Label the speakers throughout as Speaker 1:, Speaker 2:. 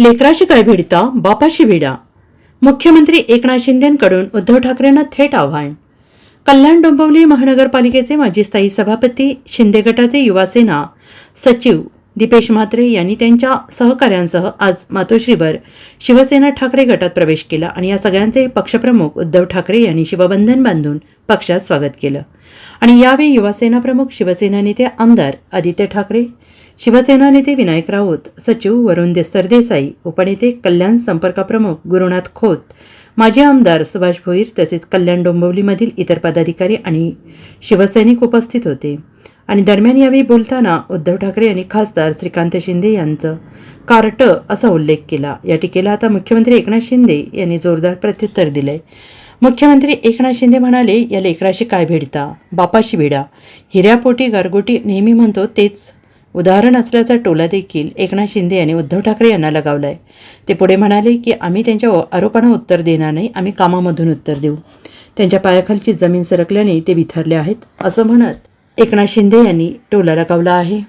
Speaker 1: लेकराशी काय भिडता बापाशी भिडा. मुख्यमंत्री एकनाथ शिंदेंकडून उद्धव ठाकरेंना थेट आव्हान. कल्याण डोंबिवली महानगरपालिकेचे माजी स्थायी सभापती शिंदे गटाचे युवासेना सचिव दीपेश म्हात्रे यांनी त्यांच्या सहकाऱ्यांसह आज मातोश्रीवर शिवसेना ठाकरे गटात प्रवेश केला आणि या सगळ्यांचे पक्षप्रमुख उद्धव ठाकरे यांनी शिवबंधन बांधून पक्षात स्वागत केलं. आणि यावेळी युवासेना प्रमुख शिवसेना नेते आमदार आदित्य ठाकरे शिवसेना नेते विनायक राऊत सचिव वरुण दे- सरदेसाई उपनेते कल्याण संपर्क प्रमुख गुरुनाथ खोत माजी आमदार सुभाष भोईर तसेच कल्याण डोंबिवलीमधील इतर पदाधिकारी आणि शिवसैनिक उपस्थित होते. आणि दरम्यान यावेळी बोलताना उद्धव ठाकरे यांनी खासदार श्रीकांत शिंदे यांचं कार्ट असा उल्लेख केला. या टीकेला आता मुख्यमंत्री एकनाथ शिंदे यांनी जोरदार प्रत्युत्तर दिलंय. मुख्यमंत्री एकनाथ शिंदे म्हणाले या लेकराशी काय भिडता? बापाशी भिडा. हिऱ्यापोटी गारगोटी नेहमी म्हणतो तेच उदाहरण असल्याचा टोला देखील एकनाथ शिंदे यांनी उद्धव ठाकरे यांना लगावलाय. ते पुढे म्हणाले की आम्ही त्यांच्या आरोपांना उत्तर देणार नाही. आम्ही कामामधून उत्तर देऊ. त्यांच्या पायाखालची जमीन सरकल्याने ते विथरले आहेत. असं म्हणत एकनाथ शिंदे यांनी टोला लगावला आहे.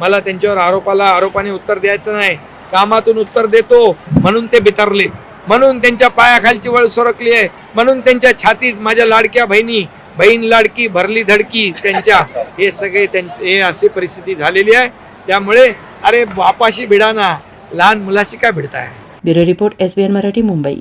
Speaker 2: मला त्यांच्यावर आरोपाला आरोपाने उत्तर द्यायचं नाही. कामातून उत्तर देतो. म्हणून ते बिथरले म्हणून त्यांच्या पायाखालची वळ सरकली आहे. म्हणून त्यांच्या छातीत माझ्या लाडक्या बहिणी बहीण लाडकी भरली धडकी त्यांच्या हे सगळे त्यांचे हे अशी परिस्थिती झालेली आहे. त्यामुळे अरे बापाशी भिडाना लहान मुलाशी काय भिडताय?
Speaker 1: Bureau report S B N Marathi Mumbai.